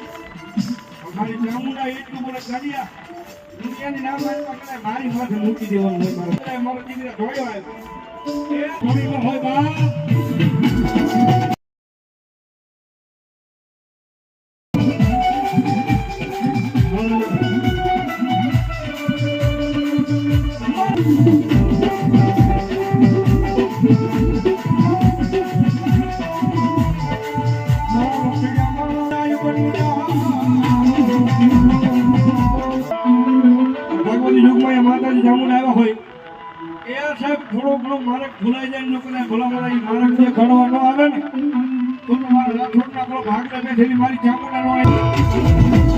અમારી ચામુંડા એટલું બોલે કાઢ્યા દુનિયાની નામ મારી માથે મૂકી દેવાનું હોય. મારા દીકરા ધોયો હોય બાપ એ આવ્યા હોય, એ સાહેબ થોડો ઘણો મારક ભૂલાઈ જાય ન કદાચ ભલા ભલા ઈ મારક જે ઘડવા આવે ને, તો મારા રાજકોટના છે મારી બેઠેલી મારી ચામુંડા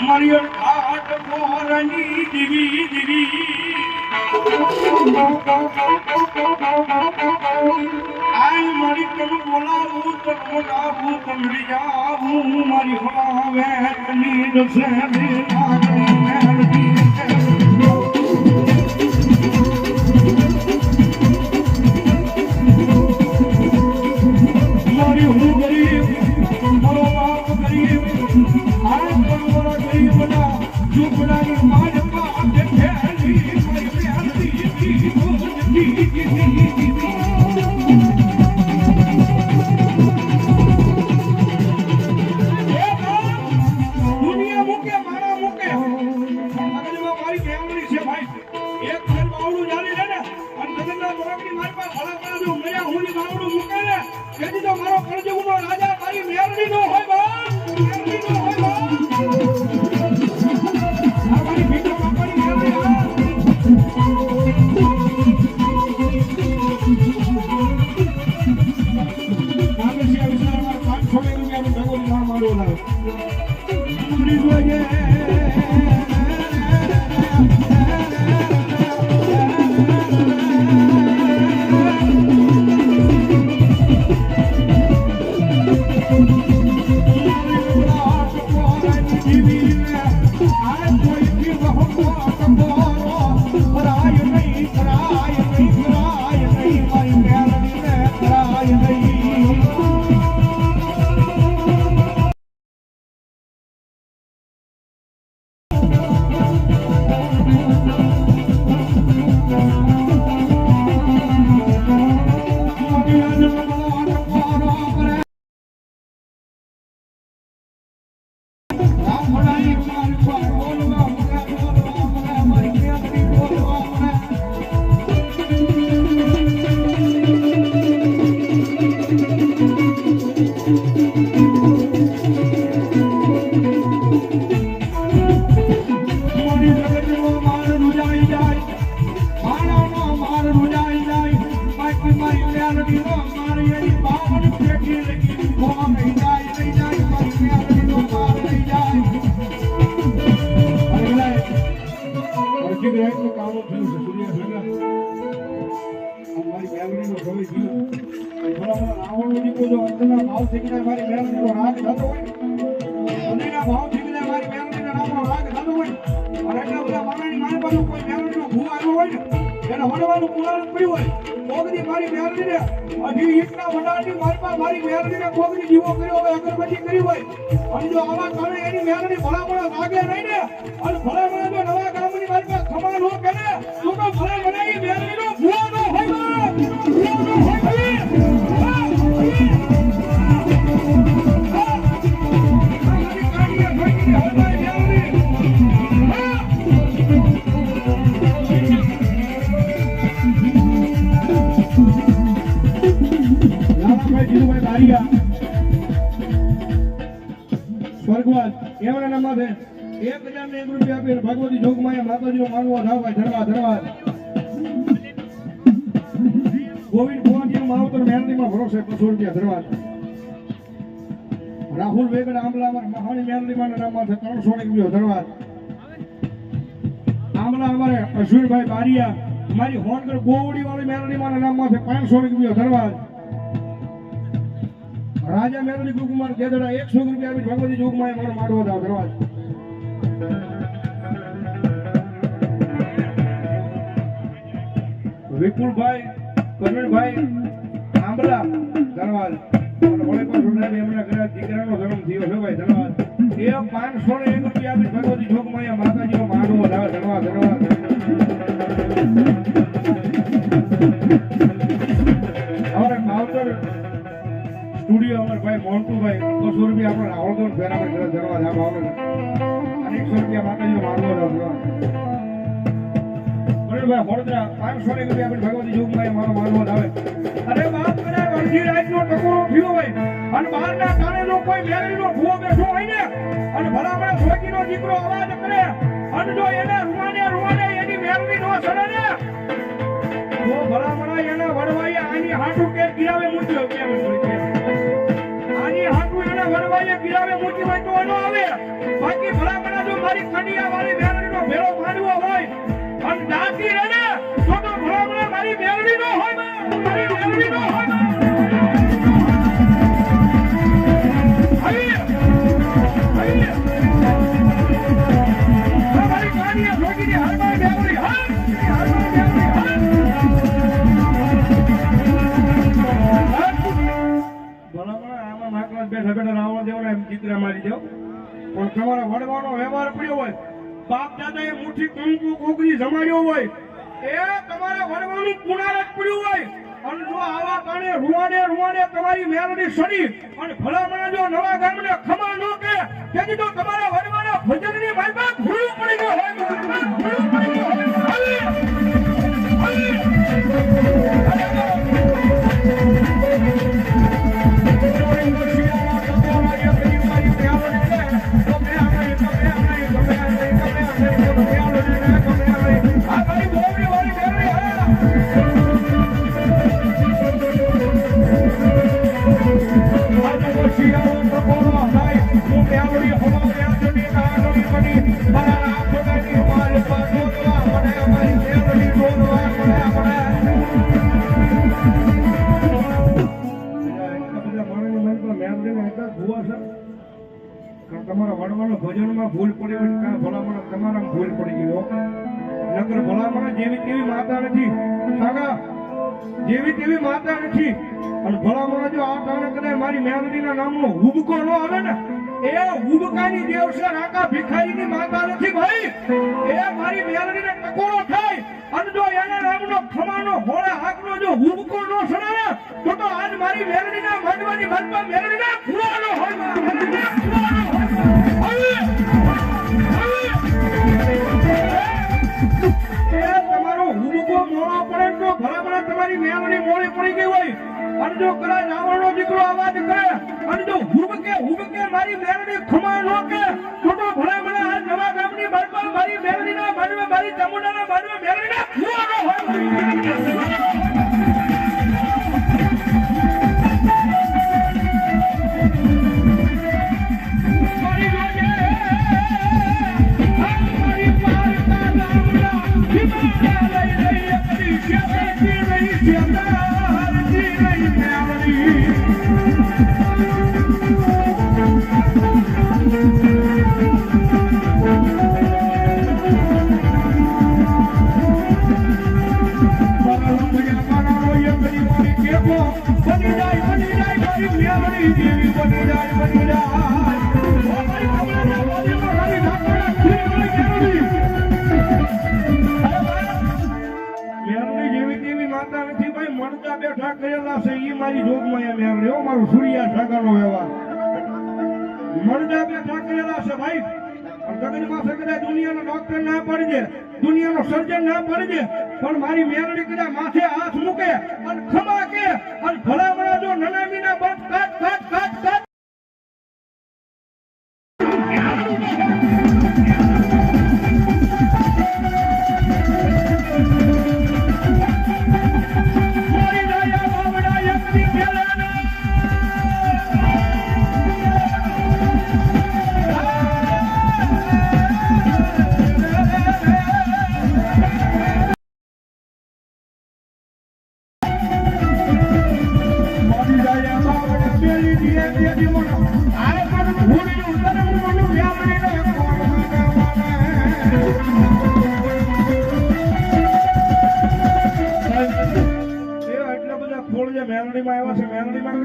મારી ઘાટ મોરની દીવી દીવી આય મારી તમ બોલાવું તો બોલાવું તમરી જાવું મારી હવે તની દે Thank you. ઢગલો અને એટલા બધા માણસની મારી પાસે કોઈ મેળવીનો ભૂ આવ્યો હોય ને એને પડ્યું હોય કોગની મારી મેળવીને હજી ઈટના વડાની મારી પાસે મારી મેળવીને કોગની જીવો કર્યો હોય, અગરબત્તી કરી હોય અને જો આવા કારણે એની મહેરબી ભલા ભલા લાગે નહીં ને, અને ભલા નામ છે એક હજાર ને એક રૂપિયા આપીને ભગવતી જોગમાં માતાજીનો માનવો ધાવા ધરવા ધરવા. ગોવિંદ ભુવાજી માવતર મહેનતીમાં ભરોસે બસો રૂપિયા ધરવા રાહુલ વેગડ આમલા અમારે મહાણી મેલડીમાં નામમાં ત્રણસો ને રૂપિયો ધરવા આમલા અમારે અશ્વિનભાઈ બારિયા, મારી હોનગઢ ગોવડી વાળી મેલડીમાં નામમાં પાંચસો રૂપિયો ધન્યવાદ રાજા મેલડી ગુકુમાર ગેદડા એકસો રૂપિયા આપી ભગવતી જોગમાં મારો માડવો દાવ દરવાજ વિપુલભાઈ કનડભાઈ આંબલા ઘરે દીકરાનો જન્મ થયો છે ભાઈ ધન્યવાદ એ પાંચસો ને એક રૂપિયા આપી ભગવતી જોગમાં માતાજીનો માનવો વધારે ધન્યવાદ આપણે રાવળગઢ ફેર આપણે ઘરે ધન્યવાદ આ અને એકસો રૂપિયા ને રૂપિયા ભગવતી મારો માનવો આવે અરે હોય. અને બહારના કારણે ને દીકરો અવાજ કરે એને રૂવાને રૂવાને એની મેળવી નો સડે ને, તો ભલામણ એના વડવાઈ આની હાટું કે ગિરાવે મૂક્યો. કેમ હાટુ ગિરાવે મૂકી હોય તો એનો આવે. બાકી ભલામણા જો મારી કડિયા વાળી મેળવીનો ભેળો માંડવો હોય, અને દાંતી રહે ને તો ભલામણ મારી મેળવીનો હોય. મારી મેળવીનો હોય. બેઠા બેઠા રાવણ દેવને એમ ચિત્ર મારી દો. પણ તમારા વડવાનો વ્યવહાર પડ્યો હોય બાપ દાદાએ મુઠ્ઠી કુંકુ કુકરી જમાડ્યો હોય, એ તમારા વડવાનું કુણારક પડ્યું હોય. અને જો આવા કારણે રૂવાડે રૂવાડે તમારી મેલડી સડી અને ભલામણ જો નવા ગામને ખમા ન કે, તેથી તો તમારા વડવાના ભજનની માલમાં ભૂલું પડી ગયો હોય. ભૂલું પડી ગયો હોય. Yeah. તમારા ભજનમાં ભૂલ પડી હોય કાં ભલામણ તમારા ભૂલ પડી ગયો નકર ભલામણ જેવી તેવી માતા નથી. સાગા, જેવી તેવી માતા નથી. અને ભલામણ જો આ કારણે કદાચ મારી મહેનતીના નામનો હુબકો ન આવે ને, એ હુબકાની દેવ છે રાકા ભિખારીની માતા નથી ભાઈ. એ મારી મેલડીને ટકોરો થાય. અને જો એના નામનો ખમાનો હોળે હાકનો જો હુબકો ન સડાવે તો તો આજ મારી મેલડીના માંડવાની મનમાં મેલડીના ફુવાનો હોય. મેલડીના ફુવાનો ભલામણ તમારી મેમરી મોડી પડી ગઈ હોય. અને જો કદાચ રાવણનો દીકરો અવાજ કરે, અને જો હુબકે હુબકે મારી મેમરી ખુમા નો કે તો તો ભલામણ આ નવા ગામની બાજુમાં મારી મેમરીના બાજુમાં, મારી ચામુંડાના બાજુમાં મેમરીના ફુવાનો હોય. મારી બની જાય જાય દેવી બની જાય બની જાય. બેઠા કરેલા છે એ મારી જોગમાં એમ એમ રહ્યો, મારો સૂર્યા સાગરનો વ્યવહાર. મણકા બેઠા કરેલા છે, ભાઈ. જગતમાં સગડા દુનિયાનો ડોક્ટર ના પડી દે દુનિયાનો સર્જન ના પડી દે પણ મારી મેરડી કદા માથે હાથ મૂકે અને ખમા કે અને ભલામણા જો નનામીના બંધ કાટ કાટ કાટ કાટ. મેલડીમાં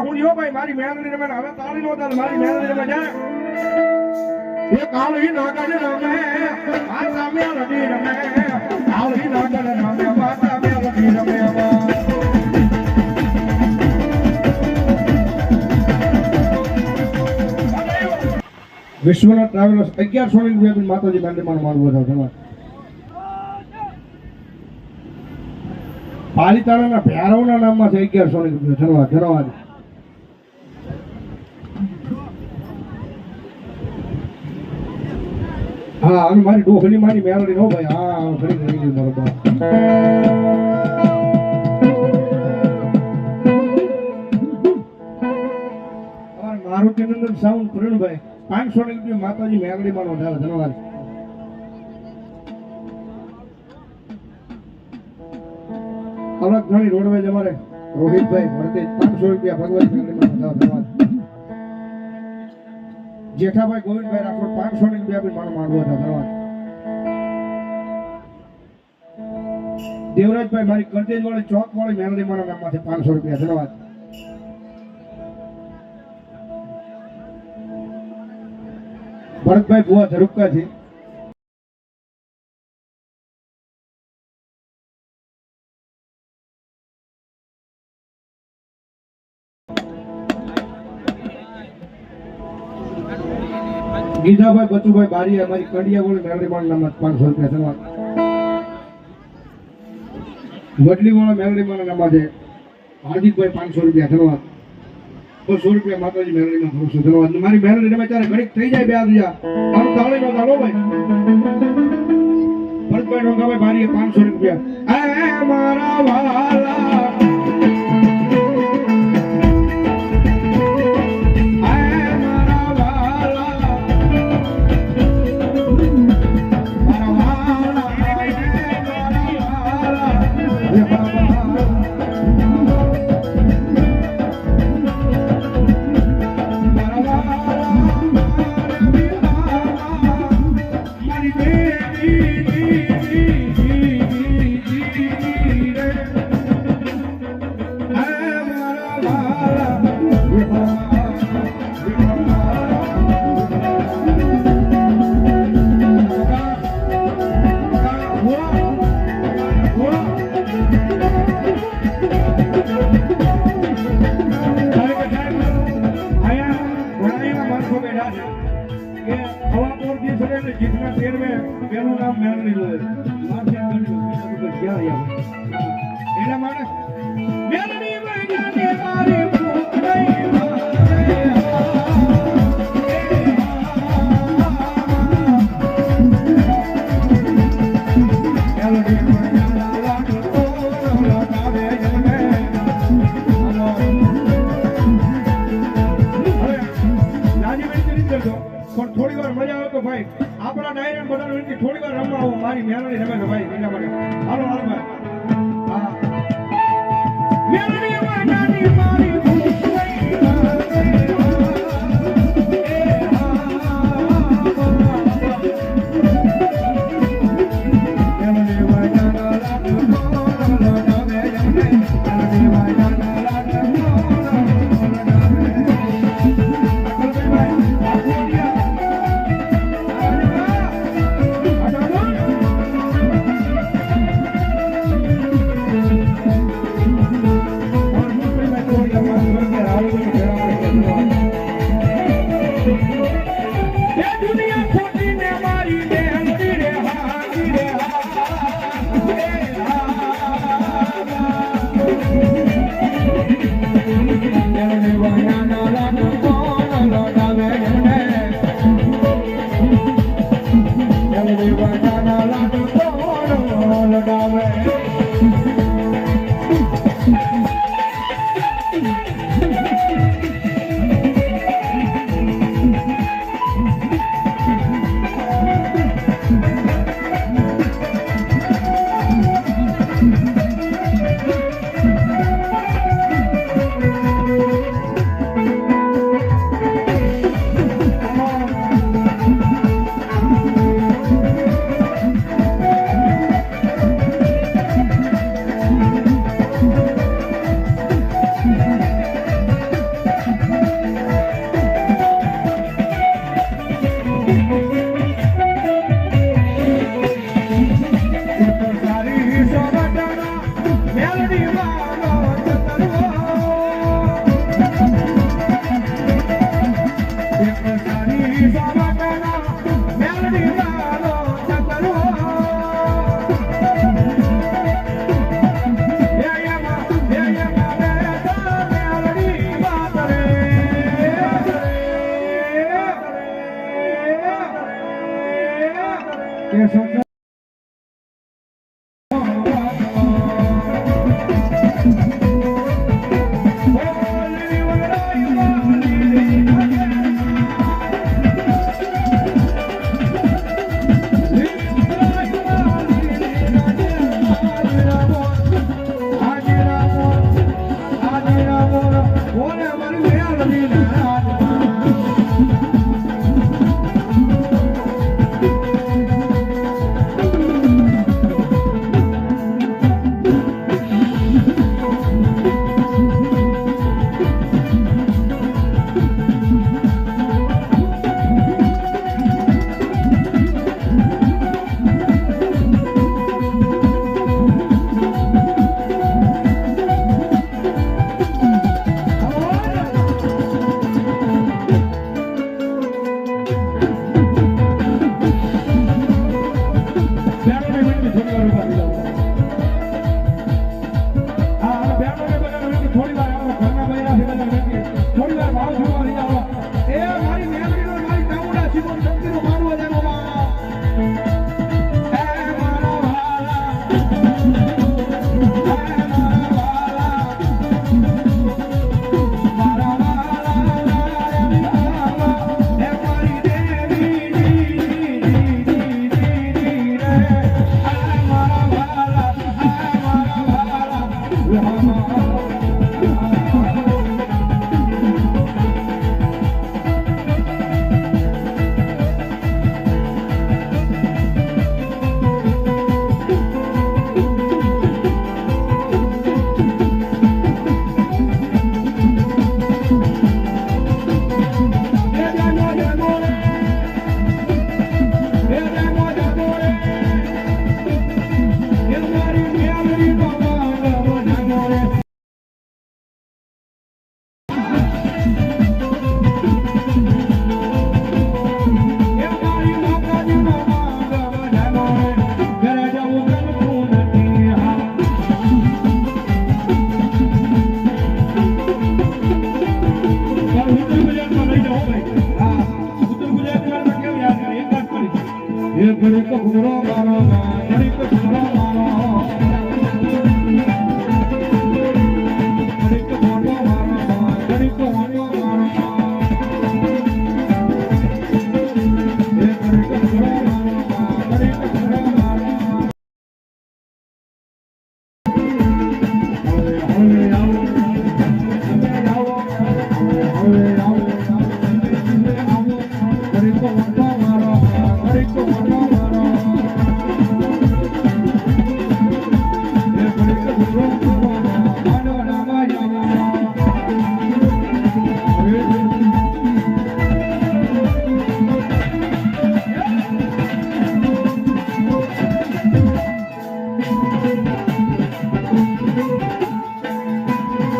હું જો ભાઈ? મારી મેલડી રમે હવે તાળી મારી મેલડી એ કાળી કાળી નાગર રમે. માતા મેલડી રમે વિશ્વનાથ ટ્રાવેલર્સ અગિયારસો ની માતાજી મંદિરમાં માનવો છે પાલિતાણાના ભૈરવના નામમાં છે અગિયારસો ની રૂપિયા ધન્યવાદ ધન્યવાદ હા, અને મારી ડોહલી, મારી મેલડી નો ભાઈ, હા ફરી કરી ગઈ મારો બાપ. અમારે મારુતિનંદન સાઉન્ડ પ્રવીણભાઈ પાંચસો ની રૂપિયા માતાજી મેલડી માં વધારે ધન્યવાદ અલગ ઘણી રોડવેજ અમારે રોહિતભાઈ ભરતી પાંચસો રૂપિયા મેલડીમાં જેઠાભાઈ ગોવિંદભાઈ રાઠોડ પાંચસો રૂપિયા બી મારો માંડવો હતા ધન્યવાદ દેવરાજભાઈ, મારી કરતેજ વાળી ચોક વાળી મેલડી મારા નામમાંથી પાંચસો રૂપિયા ધન્યવાદ ભરતભાઈ ભુવા ધરુપકા ગીધાભાઈ બચુભાઈ બારી અમારી કડિયા ગોળી મેલડી મારા નામમાં પાંચસો રૂપિયા ધન્યવાદ વડલી વાળા મેલડી મારા નામમાં છે હાર્દિકભાઈ પાંચસો રૂપિયા ધન્યવાદ બસો રૂપિયા માતાજી મેલડીમાં થોડું ધન્યવાદ મારી મેલડી તમે ત્યારે ઘડીક થઈ જાય બે આદિયા મારું તાળી નો તાળો ભાઈ ભરતભાઈ ડોંગાભાઈ બારીએ પાંચસો રૂપિયા. મારા વાલા. એના માટે